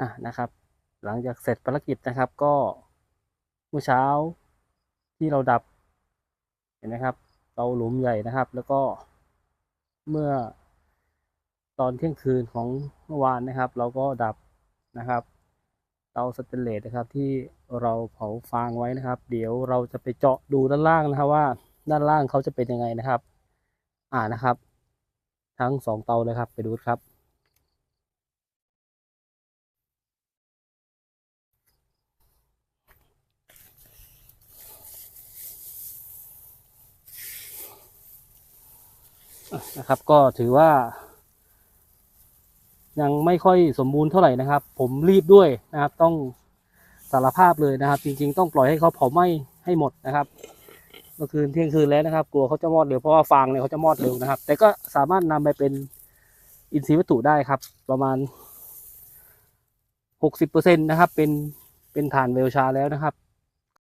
อะนะครับ หลังจากเสร็จภารกิจนะครับ ก็เมื่อเช้าที่เราดับ เห็นไหมครับเตาหลุมใหญ่นะครับ แล้วก็เมื่อตอนเที่ยงคืนของเมื่อวานนะครับ เราก็ดับนะครับเตาสเตนเลสนะครับที่เราเผาฟางไว้นะครับ เดี๋ยวเราจะไปเจาะดูด้านล่างนะครับว่าด้านล่างเขาจะเป็นยังไงนะครับ อ่านะครับ ทั้งสองเตาเลยครับไปดูครับ นะครับ ก็ถือว่า ยังไม่ค่อยสมบูรณ์เท่าไหร่นะครับ ผมรีบด้วยนะครับ ต้องสารภาพเลยนะครับ จริง ๆ ต้องปล่อยให้เขาเผาไหม้ให้หมดนะครับเมื่อคืนเที่ยงคืนแล้วนะครับ กลัวเขาจะมอดเร็วเพราะว่าฟางเนี่ยเขาจะมอดเร็วนะครับ แต่ก็สามารถนำไปเป็นอินทรีย์วัตถุได้ครับ ประมาณหกสิบเปอร์เซ็นต์นะครับ เป็นเป็นฐานเวลชาแล้วนะครับ